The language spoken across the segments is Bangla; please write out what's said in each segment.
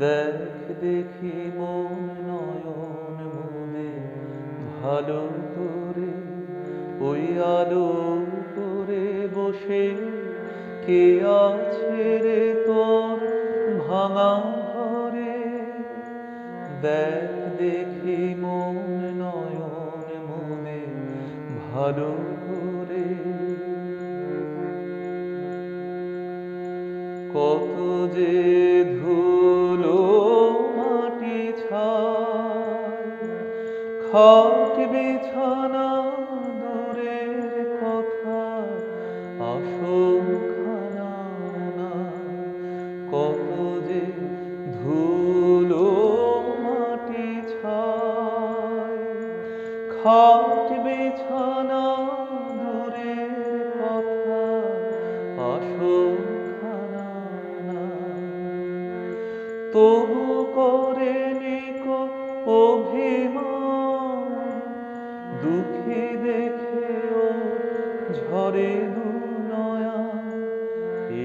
দেখ দেখি মন নয়ন মুদে ভালো করে, ওই আলো করে বসে, কে আছে রে তোর ভাঙা ঘরে? দেখ দেখি মন নয়ন মনে, ভালো করে। কত যে খাট বিছানা দূরের কথা নাই কত যে ধুলো মাটি ছায়। খাট বিছানা দূরের কথা আশঙ্কানা তবু করে নিকো অভিমান দুঃখী দেখে ও ঝরে দু নয়া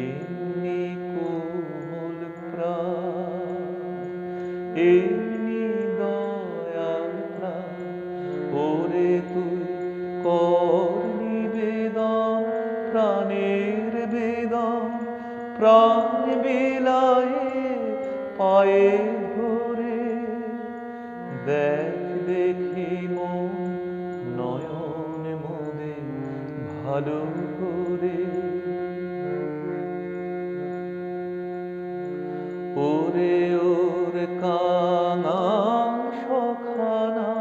এমনি কোমল প্রাণ, এমনি দয়াল প্রাণ। ওরে তুই কর নিবেদন, প্রাণের বেদন, প্রাণ বিলায়ে পায়ে ধরে। দেখ, দেখি ভালো করে ওরে, ওর কাঙা সখানা।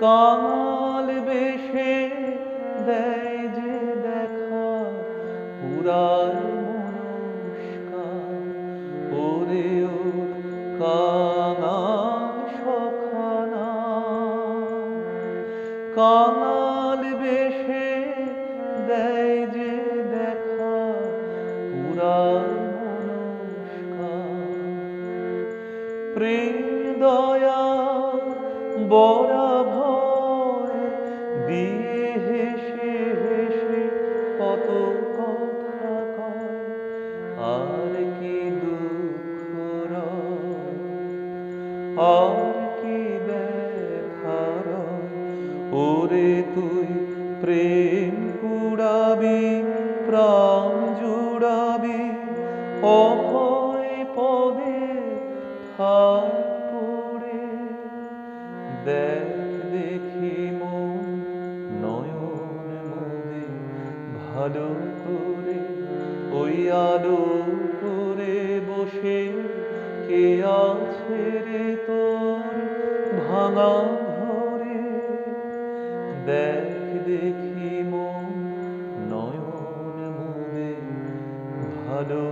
কাঙাল বেশে দেয় যে দেখা, পুরার ওরে ওর কাঙা সখানা। কাঙাল প্রেম, দয়া, বড়া ভয়, দিয়ে হেসে হেসে কত কথা কয়। আর কি দুঃখ আর কি ব্যথার ওরে তুই প্রেম কুড়াবি, প্রাণ জুড়াবি পদে থাক পড়ে দেখ দেখি মন নয়ন মোদে ভালো করে। ওই আলো করে বসে কে আছে রে তোর ভাঙা ঘরে? দেখ দেখি মন নয়ন মোদে ভালো